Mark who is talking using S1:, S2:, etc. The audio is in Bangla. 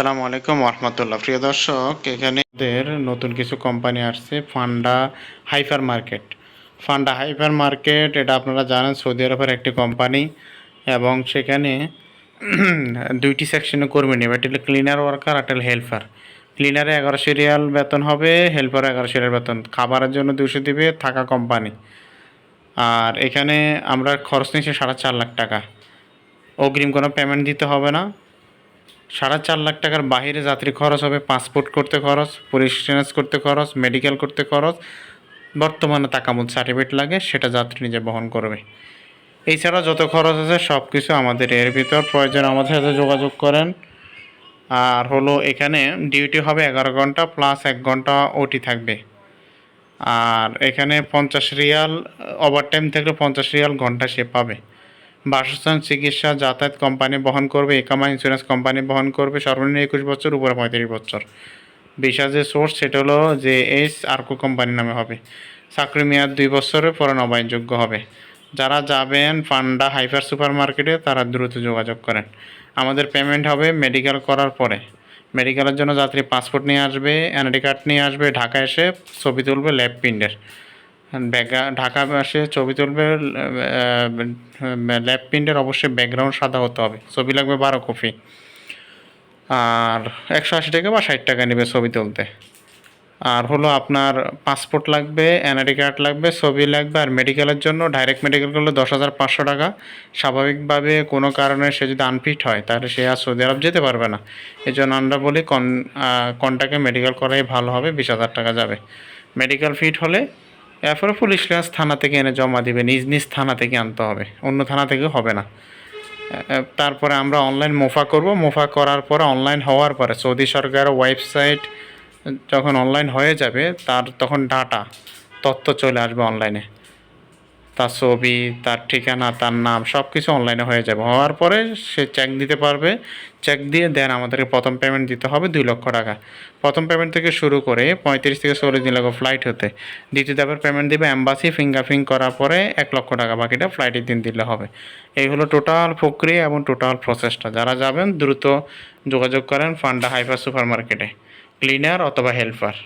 S1: আসসালামু আলাইকুম রহমতুল্লাহ প্রিয় দর্শক, এখানে নতুন কিছু কোম্পানি আসছে ফান্ডা হাইফার মার্কেট ফান্ডা হাইফার মার্কেট এটা আপনারা জানেন, সৌদি আরবের একটি কোম্পানি এবং সেখানে দুইটি সেকশনে কর্মী নেবে। একটা ক্লিনার ওয়ার্কার একটা হলো হেল্পার ক্লিনারে এগারোশো রিয়াল বেতন হবে হেল্পার এগারোশো রিয়াল বেতন। খাবারের জন্য দুশো দিবে থাকা কোম্পানি আর এখানে আমরা খরচ নিচ্ছি সাড়ে চার লাখ টাকা। অগ্রিম কোনো পেমেন্ট দিতে হবে না। সাড়ে চার লাখ টাকার বাইরে যাত্রী খরচ হবে পাসপোর্ট করতে খরচ পুলিশ করতে খরচ মেডিকেল করতে খরচ, বর্তমানে তাকামুল সার্টিফিকেট লাগে, সেটা যাত্রী নিজে বহন করবে। এছাড়া যত খরচ আছে সব কিছু আমাদের এর ভিতর, প্রয়োজন আমাদের সাথে যোগাযোগ করেন। আর হলো এখানে ডিউটি হবে এগারো ঘণ্টা প্লাস এক ঘণ্টা ওটি থাকবে। আর এখানে পঞ্চাশ রিয়াল ওভারটাইম থাকলে পঞ্চাশ রিয়াল ঘণ্টা সে পাবে। বাসস্থান চিকিৎসা যাতায়াত কোম্পানি বহন করবে একামা ইন্স্যুরেন্স কোম্পানি বহন করবে, সর্বনিম্ন একুশ বছর, উপরে পঁয়ত্রিশ বছর। ভিসা যে সোর্স সেটা হলো যে এস আর্কো কোম্পানি নামে হবে। চাকরি মেয়াদ দুই বছরের পরে নবায়নযোগ্য হবে। যারা যাবেন ফান্ডা হাইফার সুপার মার্কেটে তারা দ্রুত যোগাযোগ করেন। আমাদের পেমেন্ট হবে মেডিকেল করার পরে। মেডিকেলের জন্য যাত্রী পাসপোর্ট নিয়ে আসবে এনআইডি কার্ড নিয়ে আসবে ঢাকা এসে ছবি তুলবে ল্যাব ব্যাগা ঢাকা এসে ছবি তুলবে ল্যাব প্রিন্টের অবশ্যই ব্যাকগ্রাউন্ড সাদা হতে হবে। ছবি লাগবে বারো কপি। আর একশো আশি টাকা বা ষাট টাকা নেবে ছবি তুলতে। আর হলো আপনার পাসপোর্ট লাগবে এনআইডি কার্ড লাগবে, ছবি লাগবে, আর মেডিকেলের জন্য ডাইরেক্ট মেডিকেল করলে দশ হাজার পাঁচশো টাকা। স্বাভাবিকভাবে কোনো কারণে সে যদি আনফিট হয়, তাহলে সে আর সৌদি আরব যেতে পারবে না। এই জন্য আমরা বলি কন কনটাকে মেডিকেল করাই ভালো হবে, বিশ হাজার টাকা যাবে। মেডিকেল ফিট হলে এরপরে পুলিশ ক্লাস থানা থেকে এনে জমা দিবে, নিজ নিজ থানা থেকে আনতে হবে, অন্য থানা থেকে হবে না। তারপরে আমরা অনলাইন মোফা করব, মোফা করার পরে অনলাইন হওয়ার পরে সৌদি সরকারের ওয়েবসাইট যখন অনলাইন হয়ে যাবে, তার তখন ডাটা তথ্য চলে আসবে অনলাইনে তার ছবি, তার ঠিকানা, তার নাম সব কিছু অনলাইনে হয়ে যাবে। হওয়ার পরে সে চেক দিতে পারবে। চেক দিয়ে দেন আমাদেরকে প্রথম পেমেন্ট দিতে হবে দুই লক্ষ টাকা। প্রথম পেমেন্ট থেকে শুরু করে পঁয়ত্রিশ থেকে চল্লিশ দিন লাগবে ফ্লাইট হতে। দ্বিতীয় ধাপের পেমেন্ট দিবে অ্যাম্বাসি ফিঙ্গারপ্রিন্ট করার পরে এক লক্ষ টাকা বাকিটা ফ্লাইটের দিন দিলে হবে। এই হলো টোটাল প্রক্রিয়া এবং টোটাল প্রসেসটা যারা যাবেন দ্রুত যোগাযোগ করেন ফান্ডা হাইপার সুপার মার্কেটে ক্লিনার অথবা হেল্পার